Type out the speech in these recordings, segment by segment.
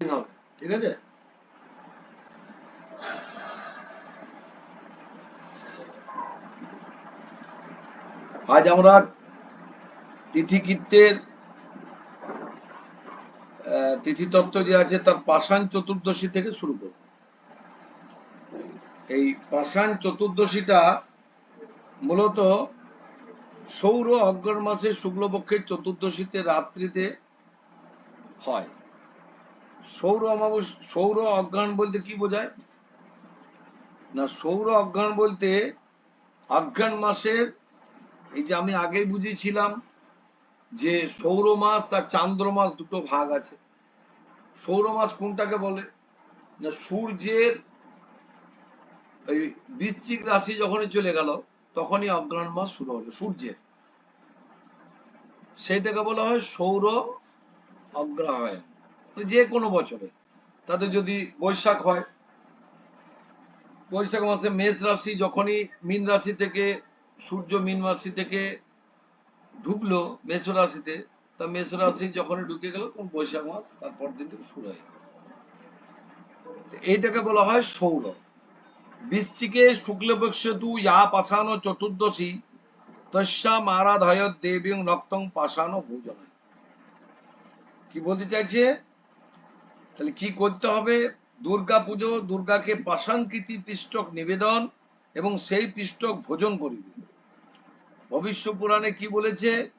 হবে, ঠিক আছে? আজ আমরা তিথিকৃত্যের তিথিতত্ত্ব যে আছে তার পাষাণ চতুর্দশী থেকে শুরু করব। এই পাষাণ চতুর্দশীটা মূলত সৌর অগ্রণ মাসের শুক্লপক্ষের চতুর্দশীতে রাত্রিতে হয়। সৌর অমাবস, সৌর অজ্ঞান বলতে কি বোঝায়? না, সৌর অজ্ঞান বলতে অজ্ঞান মাসের, এই যে আমি আগেই বুঝিয়েছিলাম যে সৌর মাস আর চান্দ্র মাস দুটো ভাগ আছে। সৌর মাস কোনটাকে বলে? না, সূর্যের ওই বৃশ্চিক রাশি যখনই চলে গেল, তখনই অগ্রহণ মাস শুরু হলো সূর্যের। সেটাকে বলা হয় সৌর অগ্রহায়ণ। যে কোনো বছরে। তাতে যদি বৈশাখ হয়, বৈশাখ মাসে মেষ রাশি যখনই মীন রাশি থেকে, সূর্য মীন রাশি থেকে ঢুকলো মেষ রাশিতে, তা মেষ রাশি যখনই ঢুকে গেল, তখন বৈশাখ মাস তারপর দিন থেকে শুরু হয়ে এইটাকে বলা হয় সৌর বৃষ্টিকে শুক্লপক্ষ তু ইয়া পাশানো চতুর্দশী তস্যাম আরাধয় দেবী রক্তং পাশানো ভোজন। কি বলতে চাইছে? তাহলে কি করতে হবে? দুর্গা পুজো, দুর্গাকে পাশাঙ্কৃতি পৃষ্ঠক নিবেদন এবং সেই পৃষ্ঠক ভোজন করিবে। ভবিষ্য পুরাণে কি বলেছে?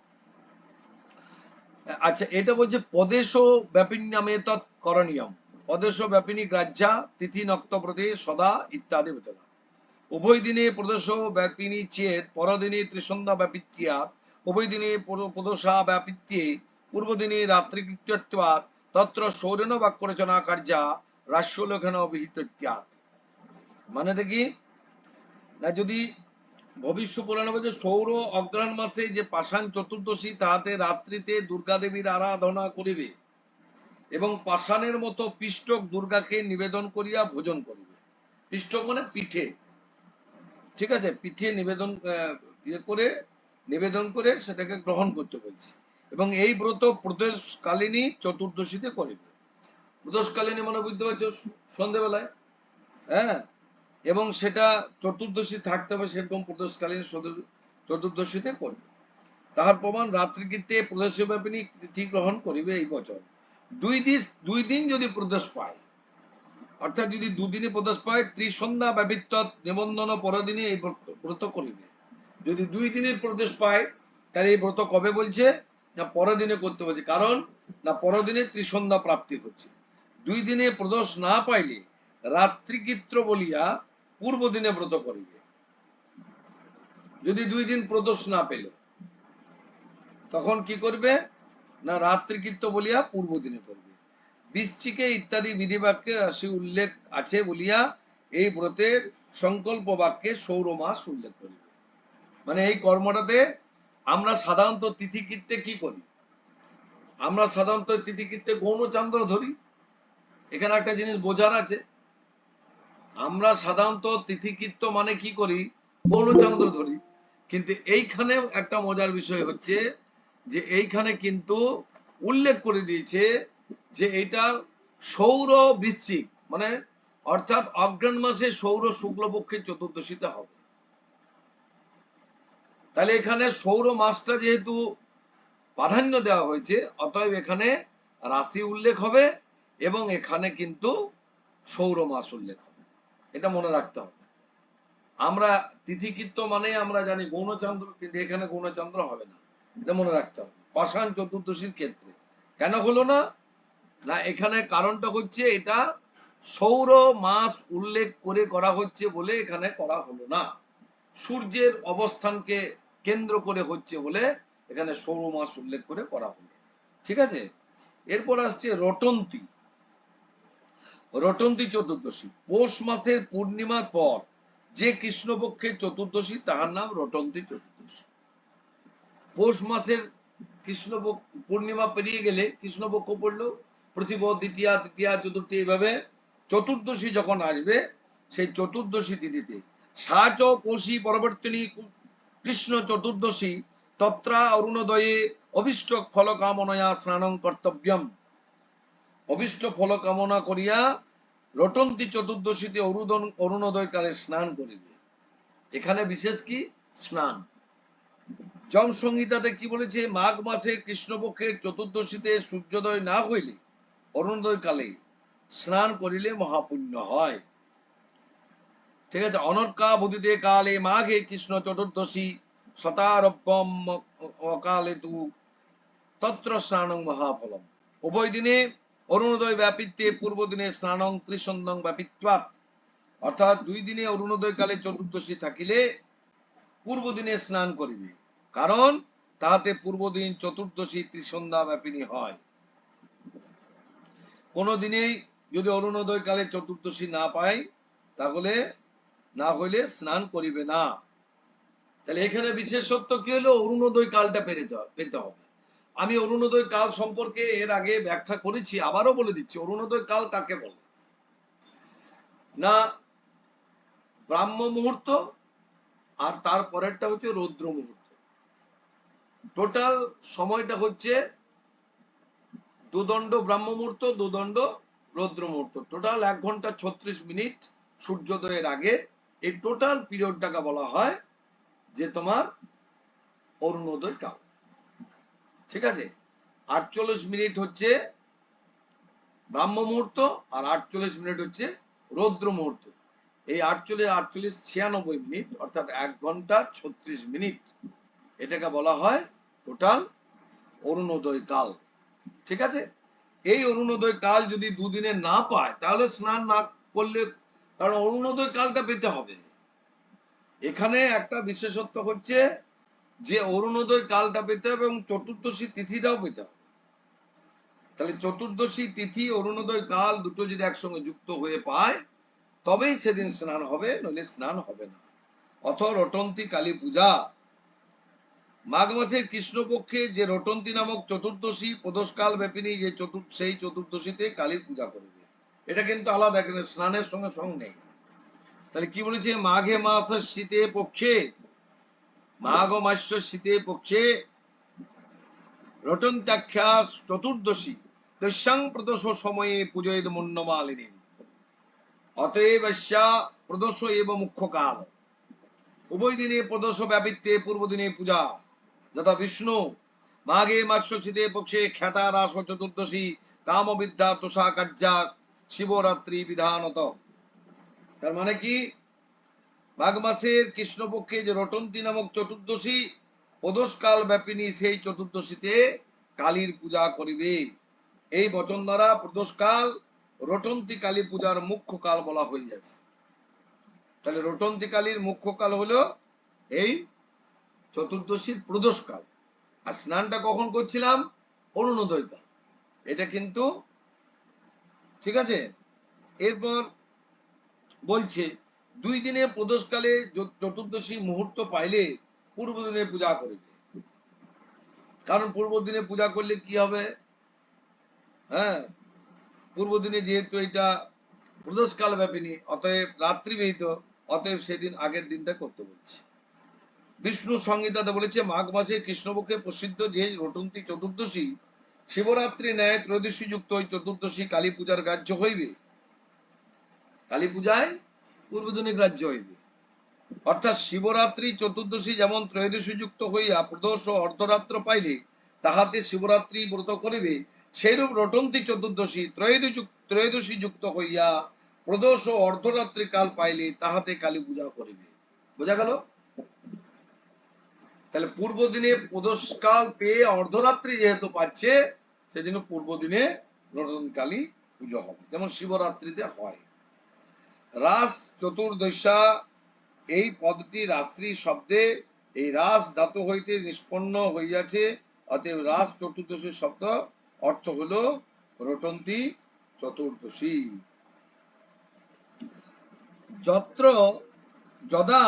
আচ্ছা এটা বলছে পদেশ ব্যাপিনী নামে তৎ করণীয়ম। পদেশ ব্যাপিনী গ্রাহ্যা, তিথি নক্ত প্রদেশ সদা ইত্যাদি বচনা। উভয় দিনে প্রদেশ ব্যাপিনী চেত, পরদিনে ত্রিসন্ধ্যা ব্যাপিত্যাৎ উভয় দিনে পর- প্রদোষা ব্যাপিত্যে রাত্রি কৃত্যত্বাৎ তত্র সৌরেন বাক্য রচনা কার্যা রাস্যলেখন অভিহিত ইত্যাদ। মানেটা কি? না, যদি ভবিষ্য পুরাণে বলছে সৌর অগ্রহণ মাসে যে পাষাণ চতুর্দশী, তাহাতে রাত্রিতে দুর্গা দেবীর আরাধনা করিবে এবং পাষাণের মতো পিষ্টক দুর্গাকে নিবেদন করিয়া ভোজন করিবে। পিষ্টক মানে পিঠে। ঠিক আছে? পিঠে নিবেদন ইয়ে করে, নিবেদন করে সেটাকে গ্রহণ করতে বলছি। এবং এই ব্রত প্রদেশকালিনী চতুর্দশীতে করিবে প্রদোষকালিনী মানে বুঝতে পারছ সন্ধেবেলায় হ্যাঁ? এবং সেটা চতুর্দশী থাকতে হবে সেরকম প্রদোষকালীন চতুর্দশীতে করবে তাহার প্রমাণ রাত্রিকৃত্যে প্রদেশব্যাপিনী তিথি গ্রহণ করিবে এই বছর। দুই দিন দুই দিন যদি প্রদেশ পায়, অর্থাৎ যদি দুদিনে প্রদেশ পায়, ত্রিসন্ধ্যা ব্যবৃত্ত নিবন্ধন পরদিনে এই ব্রত করিবে। যদি দুই দিনের প্রদেশ পায়, তাহলে এই ব্রত কবে বলছে? না পরদিনে করতে বলছে কারণ না পরদিনে ত্রিসন্ধ্যা প্রাপ্তি হচ্ছে। দুই দিনে প্রদোষ না পাইলে রাত্রিকৃত্র বলিয়া পূর্ব দিনে ব্রত করিবে। যদি দুই দিন প্রদোষ না পেল, তখন কি করবে? না রাত্রিকৃত্য বলিয়া পূর্ব দিনে করবে। বৃশ্চিকে ইত্যাদি বিধি বাক্যে রাশি উল্লেখ আছে বলিয়া এই ব্রতের সংকল্প বাক্যে সৌর মাস উল্লেখ করিবে। মানে এই কর্মটাতে আমরা সাধারণত তিথিকৃত্যে কি করি? আমরা সাধারণত তিথিকৃত্যে গৌণ চান্দ্র ধরি। এখানে একটা জিনিস বোঝার আছে। আমরা সাধারণত তিথিকৃত্য মানে কি করি? গৌণচন্দ্র ধরি। কিন্তু এইখানে একটা মজার বিষয় হচ্ছে যে এইখানে কিন্তু উল্লেখ করে দিয়েছে যে এটা সৌর বৃশ্চিক মানে অর্থাৎ অগ্রাণ মাসে সৌর শুক্লপক্ষের চতুর্দশীতে হবে। তাহলে এখানে সৌর মাসটা যেহেতু প্রাধান্য দেওয়া হয়েছে, অতএব এখানে রাশি উল্লেখ হবে এবং এখানে কিন্তু সৌর মাস উল্লেখ হবে। এটা মনে রাখতে হবে। আমরা তিথিকৃত্য মানে আমরা জানি গৌণচন্দ্র কিন্তু এখানে গৌণচন্দ্র হবে না। এটা মনে রাখতে হবে। পাষাণ চতুর্দশীর ক্ষেত্রে। কেন হলো না? না, এখানে কারণটা হচ্ছে এটা সৌর মাস উল্লেখ করে করা হচ্ছে বলে এখানে করা হলো না। সূর্যের অবস্থানকে কেন্দ্র করে হচ্ছে বলে এখানে সৌর মাস উল্লেখ করে করা হলো। ঠিক আছে? এরপর আসছে রটন্তি। রটন্তি চতুর্দশী। পৌষ মাসের পূর্ণিমার পর যে কৃষ্ণপক্ষের চতুর্দশী, তাহার নাম রটন্তি চতুর্দশী। পৌষ মাসের কৃষ্ণপক্ষ, পূর্ণিমা পেরিয়ে গেলে কৃষ্ণপক্ষ পড়ল প্রতিভ দ্বিতীয়া, তৃতীয়া, চতুর্থী, এইভাবে চতুর্দশী যখন আসবে, সেই চতুর্দশী তিথিতে সাচ পৌষী পরবর্তিনী কৃষ্ণ চতুর্দশী তত্রা অরুণোদয়ে অভিষ্ট ফল কামনয়া স্নানং কর্তব্যম। অভিষ্ট ফল কামনা করিয়া রটন্তি চতুর্দশীতে অরুদন অরুণোদয় কালে স্নান করিবে। এখানে বিশেষ কি? স্নান। জম সংহিতাতে কি বলেছে? মাঘ মাসে কৃষ্ণপক্ষের চতুর্দশীতে সূর্যোদয় না হইলে অরুণোদয় কালে স্নান করিলে মহাপুণ্য হয়। ঠিক আছে, অনর্কা বুদিতে কালে মাঘে কৃষ্ণ চতুর্দশী, শতারব্যম অকালে তু, তত্র স্নানং মহাফলম। উভয় দিনে অরুণোদয় ব্যাপিত্বে পূর্ব দিনে স্নানং ত্রিসন্দং ব্যাপিত্বাৎ অর্থাৎ দুই দিনে অরুণোদয় কালে চতুর্দশী থাকিলে পূর্ব দিনে স্নান করিবে। কারণ তাহাতে পূর্ব দিন চতুর্দশী ত্রিসন্ধ্যা ব্যাপিনী হয়। কোন দিনেই যদি অরুণোদয় কালে চতুর্দশী না পায়, তাহলে না হইলে স্নান করিবে না। তাহলে এখানে বিশেষত্ব কি হলো অরুণোদয় কালটা পেতে হবে। আমি অরুণোদয় কাল সম্পর্কে এর আগে ব্যাখ্যা করেছি, আবারও বলে দিচ্ছি, অরুণোদয় কাল কাকে বলে? না, ব্রাহ্ম মুহূর্ত আর তার পরেরটা হচ্ছে রৌদ্র মুহূর্ত। টোটাল সময়টা হচ্ছে দুদণ্ড ব্রাহ্ম মুহূর্ত, দুদণ্ড রৌদ্র মুহূর্ত। টোটাল এক ঘণ্টা ছত্রিশ মিনিট সূর্যোদয়ের আগে এই টোটাল পিরিয়ডটাকে বলা হয় যে তোমার অরুণোদয় কাল। ঠিক আছে? আটচল্লিশ মিনিট হচ্ছে ব্রাহ্ম মুহূর্ত আর আটচল্লিশ মিনিট হচ্ছে রৌদ্র মুহূর্ত। এই আটচল্লিশ আটচল্লিশ, ছিয়ানব্বই মিনিট, অর্থাৎ এক ঘণ্টা ছত্রিশ মিনিট, এটাকে বলা হয় টোটাল অরুণোদয় কাল। ঠিক আছে? এই অরুণোদয় কাল যদি দুদিনে না পায়, তাহলে স্নান না করলে কারণ অরুণোদয় কালটা পেতে হবে। এখানে একটা বিশেষত্ব হচ্ছে যে অরুণোদয় কালটা পেতে হবে এবং চতুর্দশী তিথিটাও পেতে হবে। তাহলে চতুর্দশী তিথি, অরুণোদয় কাল দুটো যদি একসঙ্গে যুক্ত হয়ে পায়, তবেই সেদিন স্নান হবে, নইলে স্নান হবে না। অথ রটন্তি কালী পূজা। মাঘ মাসের কৃষ্ণপক্ষে যে রটন্তি নামক চতুর্দশী প্রদোষকাল ব্যাপিনী যে চতুর, সেই চতুর্দশীতে কালীর পূজা করবে। এটা কিন্তু আলাদা এখানে স্নানের সঙ্গে সঙ্গ নেই। তাহলে কি বলেছে? মাঘে মাসের শীতে পক্ষে, মাঘ মাস শীতে পক্ষে রটন্ত্যাখ্যা চতুর্দশী দস্যাং প্রদোষ সময়ে পূজয়েদ মুন্নমালিনী অতএব প্রদোষ এব মুখ্য কাল উভয় দিনে প্রদোষ ব্যাপিত্বে পূর্ব দিনে পূজা। যথা বিষ্ণু, মাঘে মাস শীতে পক্ষে খ্যাতা রাস চতুর্দশী কাম বিদ্যা তোষা কার্যা শিবরাত্রি বিধানত। তার মানে কি? মাঘ মাসের কৃষ্ণপক্ষে যে রটন্তি নামক চতুর্দশী প্রদোষকাল ব্যাপিনী সেই চতুর্দশীতে কালীর পূজা করিবে। এই বচন দ্বারা প্রদোষকাল রটন্তি কালী পূজার মুখ্য কাল বলা হইয়াছে তাহলে রটন্তি কালীর মুখ্য কাল হলো এই চতুর্দশীর প্রদোষকাল আর স্নানটা কখন করছিলাম? অরুণোদয়কাল এটা কিন্তু ঠিক আছে? এরপর বলছে, দুই দিনে প্রদোষকালে চতুর্দশী মুহূর্ত পাইলে পূর্ব দিনে পূজা করিবে। কারণ পূর্ব দিনে পূজা করলে কি হবে? হ্যাঁ? পূর্ব দিনে যেহেতু এটা প্রদোষকাল ব্যাপিনী, অতএব রাত্রি বিহিত অতএব সেদিন আগের দিনটা করতে বলছে। বিষ্ণু সংহিতাতে বলেছে, মাঘ মাসে কৃষ্ণপক্ষে প্রসিদ্ধ যে রটন্তি চতুর্দশী শিবরাত্রি ন্যায় ত্রয়োদশী যুক্ত ওই চতুর্দশী কালী পূজার গ্রাহ্য হইবে। কালী পূজায় পূর্বদিনে গ্রাহ্য হইবে। অর্থাৎ শিবরাত্রি, চতুর্দশী যেমন ত্রয়োদশী যুক্ত হইয়া প্রদোষ ও অর্ধরাত্র পাইলে তাহাতে শিবরাত্রি ব্রত করিবে, সেইরূপ রটন্তি চতুর্দশী ত্রয়োদশী যুক্ত হইয়া প্রদোষ ও অর্ধরাত্রি কাল পাইলে তাহাতে কালী পূজা করিবে। বোঝা গেল? তাহলে পূর্ব দিনে প্রদোষ কাল পেয়ে অর্ধরাত্রি যেহেতু পাচ্ছে সেদিন পূর্ব দিনে রটন কালী পুজো হবে। যেমন শিবরাত্রিতে হয়। রাস চতুর্দশা, এই পদটি রাত্রি শব্দে, এই রাস ধাতু হইতে নিষ্পন্ন হইয়াছে। অতএব রাস চতুর্দশী শব্দ অর্থ হলো রটন্তি চতুর্দশী। যত্র যদা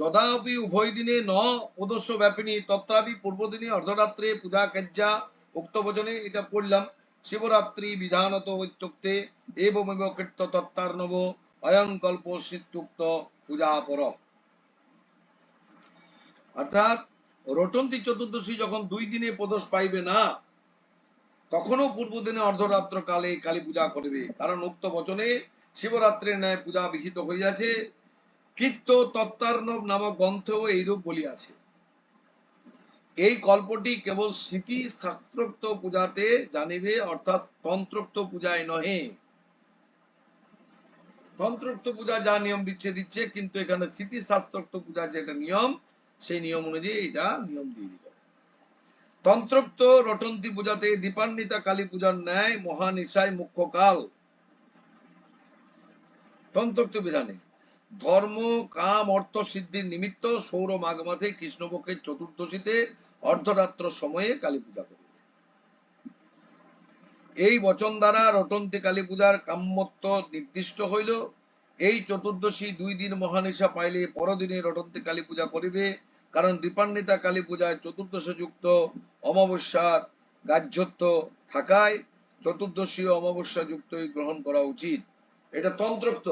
যদাপি উভয় দিনে ন প্রদর্শ ব্যাপিনী, তত্রাপি পূর্বদিনে অর্ধরাত্রে পূজা কার্যা উক্ত বচনে এটা পড়লাম, শিবরাত্রি বিধানত ইত্যুক্তে এবমেব কীর্ত তত্তার্ণব অয়ং কল্প সিত্যুক্ত পূজা পর অর্থাৎ রটন্তি চতুর্দশী যখন দুই দিনে প্রদোষ পাইবে না, তখনও পূর্ব দিনে অর্ধরাত্র কালে কালী পূজা করবে। কারণ উক্ত বচনে শিবরাত্রের ন্যায় পূজা বিহিত হইয়াছে। কীর্ত তত্ত্বার্ণব নামক গ্রন্থেও এইরূপ বলিয়াছে। এই কল্পটি কেবল স্মৃতি শাস্ত্রোক্ত পূজাতে জানিবে, অর্থাৎ তন্ত্রোক্ত পূজায় নহে। তন্ত্রোক্ত পূজা যা নিয়ম দিচ্ছে দিচ্ছে, কিন্তু এখানে স্মৃতি শাস্ত্রোক্ত পূজার যেটা নিয়ম, সেই নিয়ম অনুযায়ী এটা নিয়ম দিয়ে দিল তন্ত্রোক্ত রটন্তি পূজাতে দীপান্বিতা কালী পূজার ন্যায় মহানিশায় মুখ্য কাল তন্ত্রোক্ত বিধানে ধর্ম, কাম, অর্থ, সিদ্ধির নিমিত্ত সৌর মাঘ মাসে কৃষ্ণপক্ষের চতুর্দশীতে অর্ধরাত্র সময়ে কালী পূজা করবে। এই বচন দ্বারা রটন্তি কালী পূজার কাম্যত্ব নির্দিষ্ট হইল। এই চতুর্দশী দুই দিন মহানিশা পাইলে পরদিনে রটন্তি কালী পূজা করিবে। কারণ দীপান্বিতা কালী পূজায় চতুর্দশী যুক্ত অমাবস্যার গাহ্যত্ব থাকায় চতুর্দশী অমাবস্যা যুক্তই গ্রহণ করা উচিত। এটা তন্ত্রোক্ত।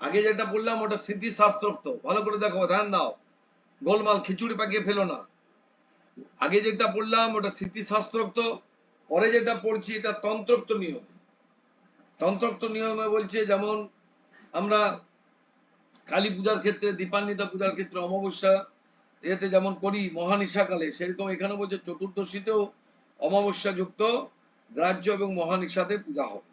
আগে যেটা বললাম, ওটা সিদ্ধি শাস্ত্রোক্ত ভালো করে দেখো, ধ্যান দাও। গোলমাল খিচুড়ি পাকিয়ে ফেলো না। আগে যেটা বললাম, ওটা স্মৃতি শাস্ত্রোক্ত পরে যেটা পড়ছি, এটা তন্ত্রোক্ত নিয়ম। তন্ত্রোক্ত নিয়মে বলছে, যেমন আমরা কালী পূজার ক্ষেত্রে, দীপান্বিতা পূজার ক্ষেত্রে, অমাবস্যা এতে যেমন করি, মহানিশাকালে, সেরকম এখানে বলছে, চতুর্দশীতেও অমাবস্যা যুক্ত গ্রাহ্য এবং মহানিশাতে পূজা হবে।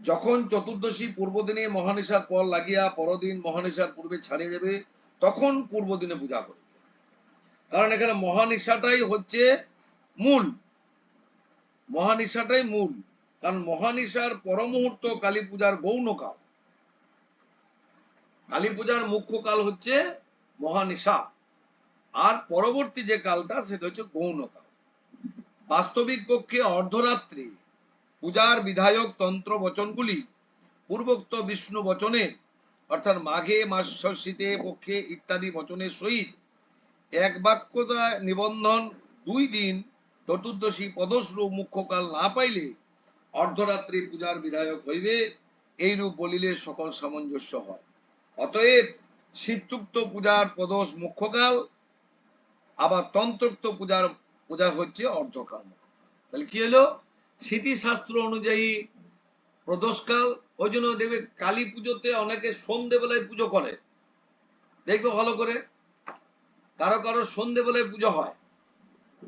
যখন চতুর্দশী পূর্ব দিনে মহানিশার পর লাগিয়া পরদিন মহানিশার পূর্বে ছাড়িয়ে যাবে তখন পূর্ব দিনে পূজা করবে। কারণ এখানে মহানিশাটাই হচ্ছে মূল। মহানিশাটাই মূল। কারণ মহানিশার পরমুহূর্ত কালী পূজার গৌণ কাল। কালী পূজার মুখ্য কাল হচ্ছে মহানিশা। আর পরবর্তী যে কালটা, সেটা হচ্ছে গৌণ কাল। বাস্তবিক পক্ষে অর্ধরাত্রি। পূজার বিধায়ক তন্ত্র বচনগুলি পূর্বোক্ত বিষ্ণু বচনের অর্থাৎ মাঘে, মাসে পক্ষে ইত্যাদি বচনের সহিত এক বাক্যতা নিবন্ধন দুই দিন চতুর্দশী পদশ্রু মুখ্যকাল না পাইলে অর্ধরাত্রি পূজার বিধায়ক হইবে, এইরূপ বলিলে সকল সামঞ্জস্য হয়। অতএব শীতযুক্ত পূজার পদশ মুখ্যকাল, আবার তন্ত্রোক্ত পূজার, পূজা হচ্ছে অর্ধকাল তাহলে কি হলো? স্মৃতিশাস্ত্র অনুযায়ী প্রদোষকাল, ওই জন্য দেখবে কালী পুজোতে অনেকে সন্ধেবেলায় পুজো করে। দেখবে ভালো করে? কারও কারও সন্ধেবেলায় পুজো হয়।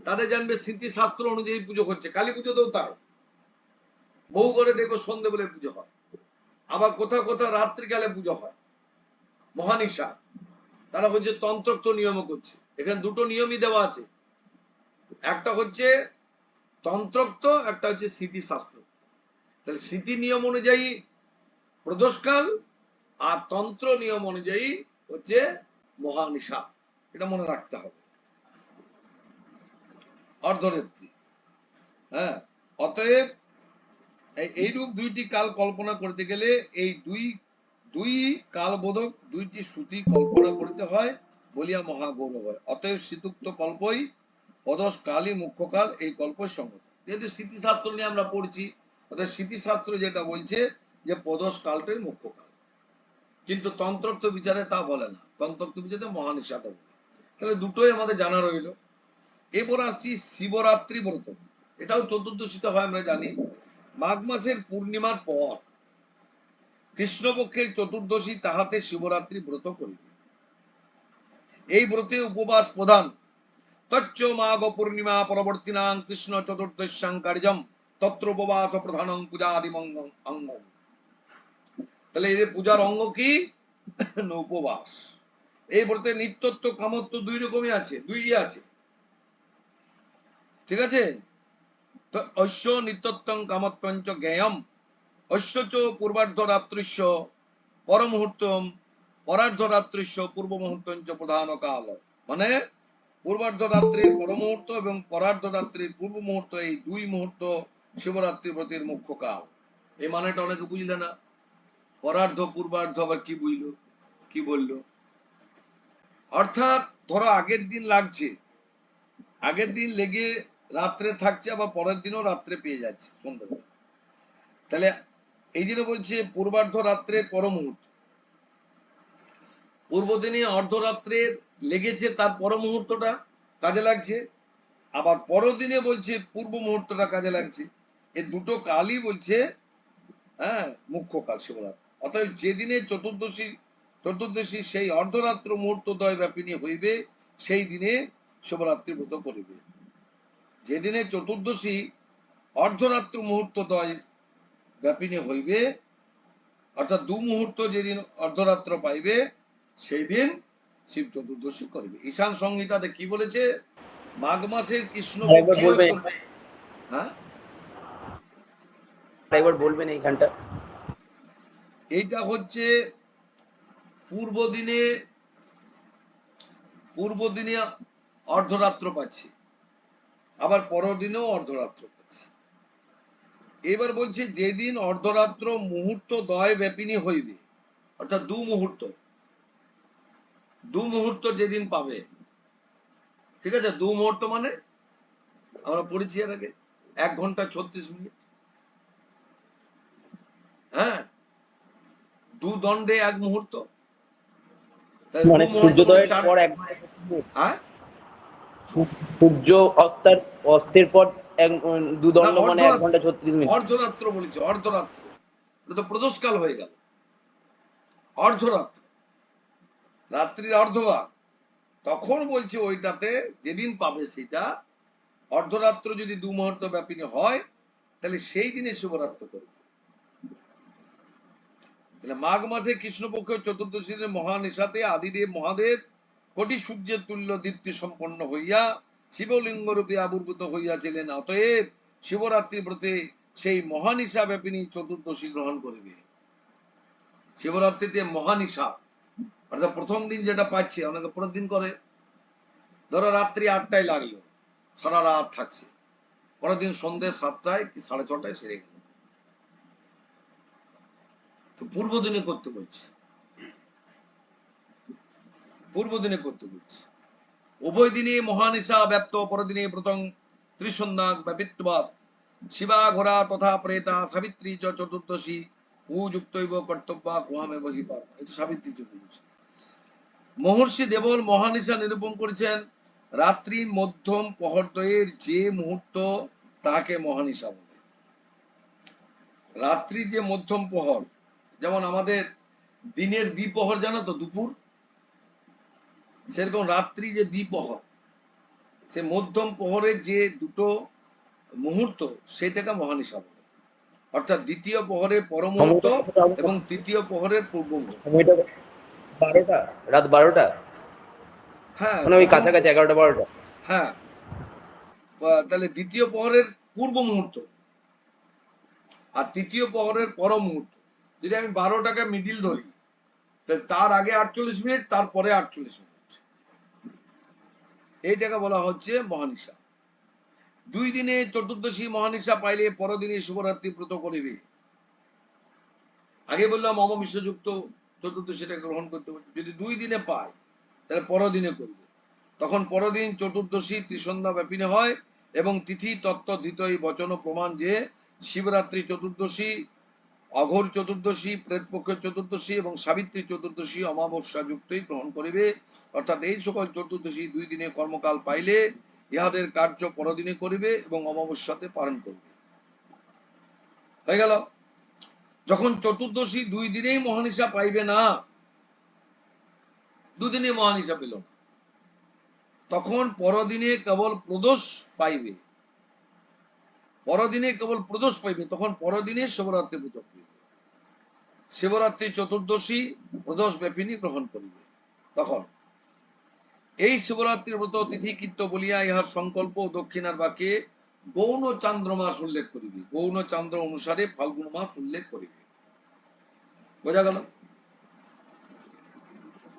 তাদের জানবে স্মৃতিশাস্ত্র অনুযায়ী পুজো করছে। কালী পুজোতেও তাই। বহু করে দেখব সন্ধেবেলায় পুজো হয়। আবার কোথাও কোথাও রাত্রিকালে পুজো হয়। মহানিশা। তারা হচ্ছে তন্ত্রোক্ত নিয়মও করছে। এখানে দুটো নিয়মই দেওয়া আছে। একটা হচ্ছে তন্ত্রোক্ত, একটা হচ্ছে স্মৃতি শাস্ত্র তাহলে স্মৃতি নিয়ম অনুযায়ী প্রদোষকাল আর তন্ত্র নিয়ম অনুযায়ী হচ্ছে মহানিশা। এটা মনে রাখতে হবে। অর্ধনেত্রী। হ্যাঁ অতএব এইরূপ দুইটি কাল কল্পনা করতে গেলে এই দুই দুই কালবোধক, দুইটি শ্রুতি কল্পনা করতে হয় বলিয়া মহাগৌরব হয়। অতএব শীতুক্ত কল্পই মুখ্য কাল এই কল্প সঙ্গত যেহেতু স্মৃতিশাস্ত্র নিয়ে আমরা পড়ছি, অর্থাৎ স্মৃতিশাস্ত্র যেটা বলছে যে পদস কালটাই মুখ্য কাল কিন্তু তন্ত্রোক্ত বিচারে তা বলে না। তন্ত্রোক্ত বিচারে মহানিষাদা বলে। তাহলে দুটোই আমাদের জানা রইল। এরপর আসছি শিবরাত্রি ব্রত। এটাও চতুর্দশীতে হয়, আমরা জানি। মাঘ মাসের পূর্ণিমার পর কৃষ্ণপক্ষের চতুর্দশী তাহাতে শিবরাত্রি ব্রত করিবে। এই ব্রতে উপবাস প্রধান তচ্চ মাঘ পূর্ণিমা পরবর্তীনাং কৃষ্ণ চতুর্দশ্যাং কার্যম তত্র উপবাস প্রধানং পূজাদি অঙ্গ তাহলে এই পূজার অঙ্গ কি উপবাস এই ব্রতে নিত্যত্ব কামত্ব দুই রকমই আছে দুই আছে ঠিক আছে তো ঐশ্য নিত্যত্বং কামত্বঞ্চ জ্ঞেয়ম ঐশ্য চ পূর্বার্ধ রাত্রিস্য পরমুহূর্তম পরার্ধ রাত্রিস্য পূর্ব মুহূর্তঞ্চ প্রধান কাল মানে পূর্বার্ধ রাত্রির পরমুহূর্ত এবং পরার্ধ রাত্রির পূর্ব মুহূর্ত এই দুই মুহূর্ত শিবরাত্রি ব্রতের মুখ্য কাল। এই মানেটা অনেকে বুঝলে না। পরার্ধ, পূর্বার্ধ আবার কি বুঝলো? কি বলল? অর্থাৎ ধরো আগের দিন লাগছে। আগের দিন লেগে রাত্রে থাকছে, আবার পরের দিনও রাত্রে পেয়ে যাচ্ছে সন্ধ্যাবেলা। তাহলে এই জন্য বলছে পূর্বার্ধ রাত্রের পরমুহূর্ত। পূর্ব দিনে অর্ধরাত্রের লেগেছে তার পর মুহূর্তটা কাজে লাগছে। আবার পরদিনে বলছে, পূর্ব মুহূর্তটা কাজে লাগছে। এই দুটো কালই বলছে হ্যাঁ মুখ্য কাল শিবরাত্রি অতএব যেদিনে চতুর্দশী চতুর্দশী সেই অর্ধরাত্র মুহূর্ত মুহূর্তদয় ব্যাপিনী হইবে, সেই দিনে শিবরাত্রি ব্রত করিবে। যেদিনে চতুর্দশী অর্ধরাত্র মুহূর্ত মুহূর্তদয় ব্যাপিনী হইবে, অর্থাৎ দু মুহূর্ত যেদিন অর্ধরাত্র পাইবে, সেই দিন শিব চতুর্দশী করবে। ঈশান সংহিতাতে কি বলেছে? মাঘ মাসের কৃষ্ণ বলবেন হ্যাঁ? একবার বলবেন এইখানটা। এইটা হচ্ছে পূর্ব দিনে পূর্ব দিনে অর্ধরাত্র পাচ্ছি। আবার পরের দিনেও অর্ধরাত্র পাচ্ছি। এবার বলছে যেদিন অর্ধরাত্র মুহূর্ত দয় ব্যাপিনী হইবে অর্থাৎ দু মুহূর্ত দু মুহূর্ত যেদিন পাবে। ঠিক আছে? দু মুহূর্ত মানে? আমরা পড়েছি এর আগে। এক ঘণ্টা ছত্রিশ মিনিট। হ্যাঁ? দু দণ্ডে এক মুহূর্ত। মানে মানে হ্যাঁ? সূর্য অস্তার অস্তের পর এক উম, মানে এক। ঘণ্টা ছত্রিশ মিনিট। অর্ধরাত্র বলেছে অর্ধরাত্র। এটা তো প্রদোষকাল হয়ে গেল। অর্ধরাত্র। রাত্রির অর্ধভাগ। তখন বলছে ওইটাতে যেদিন পাবে সেটা। অর্ধরাত্র যদি দু মুহূর্ত ব্যাপিনী হয়, তাহলে সেই দিনে শিবরাত্র করবে। তাহলে মাঘ মাসে কৃষ্ণপক্ষ চতুর্দশী দিনে মহানিশাতে আদিদেব মহাদেব কোটি সূর্যের তুল্য দীপ্তি সম্পন্ন হইয়া শিবলিঙ্গ রূপে আবির্ভূত হইয়াছিলেন। অতএব শিবরাত্রি ব্রতে সেই মহানিশা ব্যাপিনী চতুর্দশী গ্রহণ করিবে। শিবরাত্রিতে মহানিশা অর্থাৎ প্রথম দিন যেটা পাচ্ছে অনেকে পরের দিন করে। ধরো রাত্রি আটটায় লাগল, সারা রাত থাকছে। পরের দিন সন্ধ্যে সাতটায় কি সাড়ে ছটায় সেরে গেল। তো পূর্ব দিনে করতে বলছে পূর্ব দিনে করতে বলছে উভয় দিনে মহানিশা ব্যাপ্ত পরদিনে প্রথম ত্রিসন্ধ্যা ব্যাপিত্বাদ শিবা ঘোরা তথা প্রেতা সাবিত্রী চ চতুর্দশী, উ কর্তব্যা গুহামে বহিপার এটা সাবিত্রী চতুর্দশী। মহর্ষি দেবল মহানিশা নিরূপণ করেছেন। রাত্রি মধ্যম পহরদ্বয়ের যে মুহূর্ত তাকে মহানিশা বলে। রাত্রি যে মধ্যম প্রহর যেমন আমাদের দিনের দ্বিপ্রহর জানো তো দুপুর? সেরকম রাত্রি যে দ্বিপ্রহর সে মধ্যম প্রহরের যে দুটো মুহূর্ত সেটাকে মহানিশা বলে। অর্থাৎ দ্বিতীয় প্রহরের পর মুহূর্ত এবং তৃতীয় প্রহরের পূর্ব মুহূর্ত বারোটা? রাত বারোটা? হ্যাঁ মানে ওই কাছাকাছি এগারোটা বারোটা। হ্যাঁ। তাহলে দ্বিতীয় প্রহরের পূর্ব মুহূর্ত। আর তৃতীয় প্রহরের পর মুহূর্ত। যদি আমি বারোটাকে মিডিল ধরি তাহলে তার আগে আটচল্লিশ মিনিট তারপরে আটচল্লিশ মিনিট। এইটাকে বলা হচ্ছে মহানিশা। দুই দিনে চতুর্দশী মহানিশা পাইলে পরদিনে শুভরাত্রি ব্রত করিবে আগে বললাম অমবিশ্বযুক্ত চতুর্দশীটা গ্রহণ করতে বলছে। যদি দুই দিনে পায়, তাহলে পরদিনে করবে। তখন পরদিন চতুর্দশী ত্রিসন্ধ্যা ব্যাপিনে হয় এবং তিথি, তত্ত্ব ধৃত এই বচন প্রমাণ যে শিবরাত্রি চতুর্দশী, অঘোর চতুর্দশী, প্রেতপক্ষের চতুর্দশী এবং সাবিত্রী চতুর্দশী অমাবস্যা যুক্তই গ্রহণ করিবে। অর্থাৎ এই সকল চতুর্দশী দুই দিনে কর্মকাল পাইলে ইহাদের কার্য পরদিনে করিবে এবং অমাবস্যাতে পালন করবে। হয়ে গেল। যখন চতুর্দশী দুই দিনেই মহানিশা পাইবে না দুদিনে মহানিশা পেল না। তখন পরদিনে কেবল প্রদোষ পাইবে। পরদিনে কেবল প্রদোষ পাইবে, তখন পরদিনে শিবরাত্রি ব্রত করিবে শিবরাত্রি চতুর্দশী প্রদোষ ব্যাপিনী গ্রহণ করিবে। তখন এই শিবরাত্রির ব্রত তিথি কীর্ত বলিয়া ইহার সংকল্প দক্ষিণার বাক্যে গৌণ চান্দ্র মাস উল্লেখ করিবে। গৌণ চান্দ্র অনুসারে ফাল্গুন মাস উল্লেখ করিবে। বোঝা গেল?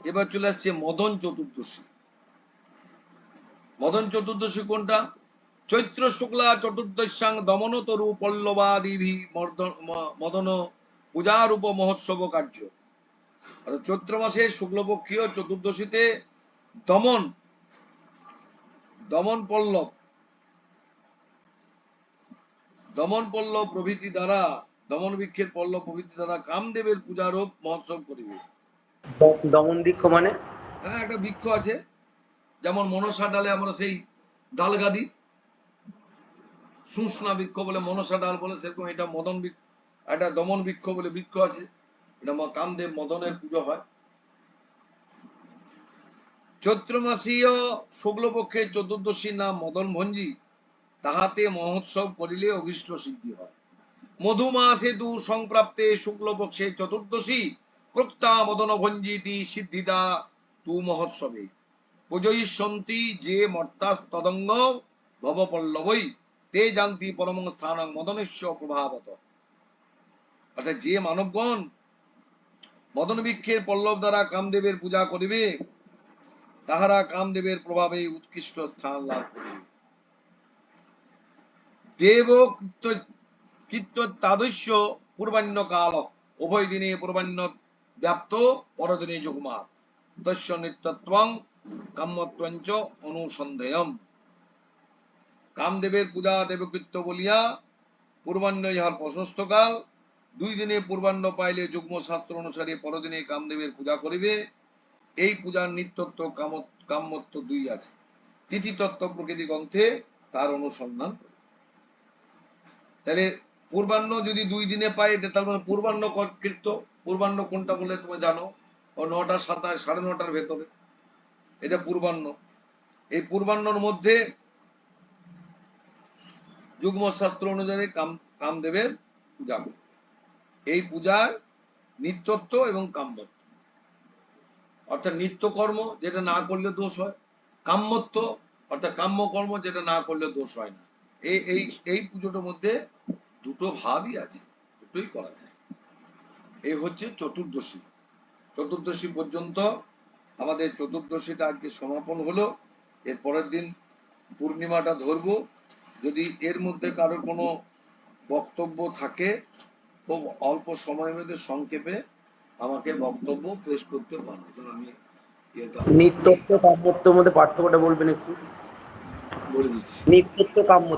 এবার চলে আসছে মদন চতুর্দশী। মদন চতুর্দশী কোনটা? চৈত্র শুক্লা চতুর্দশাং দমন তরু পল্লবাদিভি মদন পূজারূপ মহোৎসব কার্য। চৈত্র মাসে শুক্লপক্ষীয় চতুর্দশীতে দমন দমন পল্লব। দমন পল্লব প্রভৃতি দ্বারা দমন বৃক্ষের পল্লব প্রভৃতি দ্বারা কামদেবের পূজারূপ মহোৎসব করিবে। দমন বৃক্ষ মানে? হ্যাঁ একটা বৃক্ষ আছে। যেমন মনসা ডালে আমরা সেই ডাল গাদি। সুষ্ণা বৃক্ষ বলে মনসা ডাল বলে সেরকম এটা মদন বৃক্ষ একটা দমন বৃক্ষ বলে বৃক্ষ আছে। এটা কামদেব মদনের পুজো হয়। চৈত্র মাসীয় শুক্লপক্ষের চতুর্দশী নাম মদন ভঞ্জি। তাহাতে মহোৎসব করিলে অভীষ্ট সিদ্ধি হয়। মধু মাসে দু সংপ্রাপ্তে শুক্লপক্ষে চতুর্দশী প্রক্তা মদন ভঞ্জিতি সিদ্ধিদা তু মহোৎসবে। পুজয়ী সন্তি যে মর্তাস তদঙ্গ ভবপল্লবই তে জানতি পরম স্থানং মদনেশ্ব প্রভাবত। অর্থাৎ যে মানবগণ মদন বৃক্ষের পল্লব দ্বারা কামদেবের পূজা করিবে, তাহারা কামদেবের প্রভাবে উৎকৃষ্ট স্থান লাভ করিবে। দেব কীর্ত তাদস্য কাল। উভয় দিনে পূর্বাণ্য ব্যাপ্ত পরদিনে যুগমাত। তস্য নিত্যত্বং কাম্যত্বঞ্চ অনুসন্দেয়ম কামদেবের পূজা দেবকৃত্য বলিয়া পূর্বাহ্ন ইহার প্রশস্ত কাল। দুই দিনে পূর্বাহ্ন পাইলে যুগ্ম শাস্ত্র অনুসারে পরদিনে কামদেবের পূজা করিবে। এই পূজার নিত্যত্ব কাম কাম্যত্ব দুই আছে। তিথি তত্ত্ব প্রকৃতি গ্রন্থে তার অনুসন্ধান তাহলে পূর্বাহ্ন যদি দুই দিনে পাই, এটা তার মানে পূর্বাহ্ন কৃত্য? পূর্বাহ্ন কোনটা বলে তুমি জানো? ও নটা, সাতাশ, সাড়ে নটার ভেতরে। এটা পূর্বাহ্ন। এই পূর্বাহ্নর মধ্যে যুগ্ম শাস্ত্র অনুযায়ী কাম, কামদেবের পূজা এই পূজার নিত্যত্ব এবং কাম্যত্ব অর্থাৎ নিত্য কর্ম যেটা না করলে দোষ হয়। কাম্যত্ব অর্থাৎ কাম্য কর্ম যেটা না করলে দোষ হয় না। এই এই এই পুজোটার মধ্যে দুটো ভাবই আছে দুটোই করা যায়। এই হচ্ছে চতুর্দশী। চতুর্দশী পর্যন্ত আমাদের চতুর্দশীটা আজকে সমাপন হলো এর পরের দিন পূর্ণিমাটা ধরবো। যদি এর মধ্যে কারোর কোনো বক্তব্য থাকে খুব অল্প সময়ের মধ্যে সংক্ষেপে আমাকে বক্তব্য পেশ করতে পারব তাহলে আমি নিত্যত্ব কাম্যত্বের মধ্যে পার্থক্যটা বলবেন একটু? বলে দিচ্ছি। নিত্যত্ব কাম্য